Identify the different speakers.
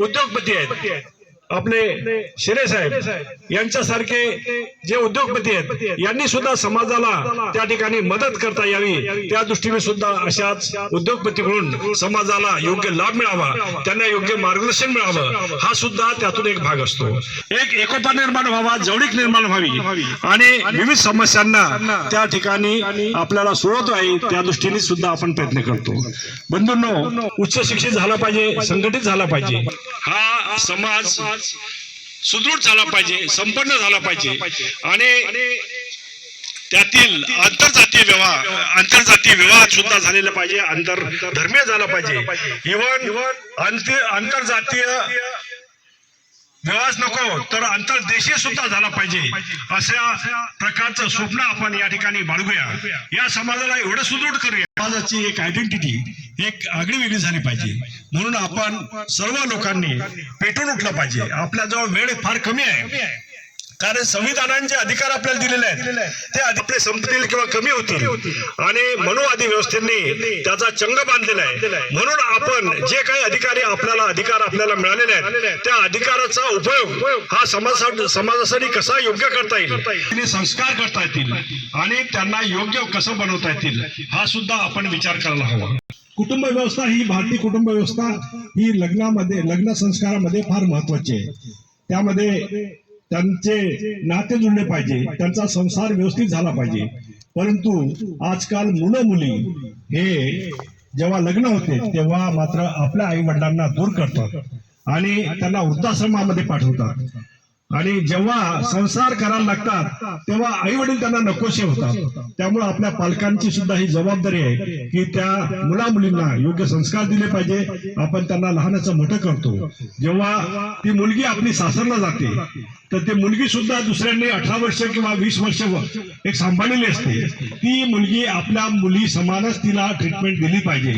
Speaker 1: उद्योगपती आहेत. आपले शिरे साहेब यांच्यासारखे जे उद्योगपती आहेत यांनी सुद्धा समाजाला त्या ठिकाणी मदत करता यावी. त्या दृष्टीने सुद्धा अशाच उद्योगपती म्हणून समाजाला योग्य लाभ मिळावा त्यांना योग्य मार्गदर्शन मिळावं हा सुद्धा त्यातून एक भाग असतो. एक एकोपा निर्माण व्हावा जवळीक निर्माण व्हावी आणि विविध समस्यांना त्या ठिकाणी आपल्याला सोडत आहे त्या दृष्टीने सुद्धा आपण प्रयत्न करतो. बंधूंनो उच्च शिक्षित झाला पाहिजे संघटित झाला पाहिजे. हा समाज सुदृढ झाला पाहिजे संपन्न झाला पाहिजे. आणि त्यातील आंतरजातीय विवाह आंतरजातीय विवाह सुद्धा झालेला पाहिजे आंतर धर्मीय झाला पाहिजे. इव्हन इव्हन आंतरजातीय विवाह नको तर आंतरदेशीय सुद्धा झाला पाहिजे. अशा प्रकारचं स्वप्न आपण या ठिकाणी बाळगूया. या समाजाला एवढं सुदृढ करूया. समाजाची एक आयडेंटिटी एक आगळी वेगळी झाली पाहिजे. म्हणून आपण सर्व लोकांनी पेटून उठलं पाहिजे. आपल्याजवळ वेळ फार कमी आहे. कारण संविधानाचे अधिकार आपल्याला दिलेले आहेत. ते आपले संपतील किंवा कमी होतील. आणि मनुवादी व्यवस्थेने त्याचा चंग बांधलेला आहे. म्हणून आपण जे काही अधिकारी आपल्याला अधिकार आपल्याला मिळालेले आहेत त्या अधिकाराचा उपयोग हा समाजासाठी समाजासाठी कसा योग्य करता येईल? संस्कार करता येतील आणि त्यांना योग्य कसं बनवता येतील हा सुद्धा आपण विचार करायला हवा.
Speaker 2: कुटुंब व्यवस्था ही भारतीय कुटुंब व्यवस्था ही लग्नामध्ये लग्न संस्कारामध्ये फार महत्वाची आहे. त्यामध्ये त्यांचे नाते जुळले पाहिजे त्यांचा संसार व्यवस्थित झाला पाहिजे. परंतु आजकाल मुलं मुली हे जेव्हा लग्न होते तेव्हा मात्र आपल्या आई वडिलांना दूर करतात आणि त्यांना वृद्धाश्रमामध्ये पाठवतात. आणि जेव्हा संसार करायला लागतात तेव्हा आई वडील त्यांना नकोशे होतात. त्यामुळे आपल्या पालकांची सुद्धा ही जबाबदारी आहे की त्या मुला मुलींना योग्य संस्कार दिले पाहिजे. आपण त्यांना लहानाचं मोठं करतो. जेव्हा ती मुलगी आपली सासरला जाते तर ती मुलगी सुद्धा दुसऱ्यांनी अठरा वर्ष किंवा वीस वर्ष एक सांभाळलेली असते. ती मुलगी आपल्या मुली समानच तिला ट्रीटमेंट दिली पाहिजे.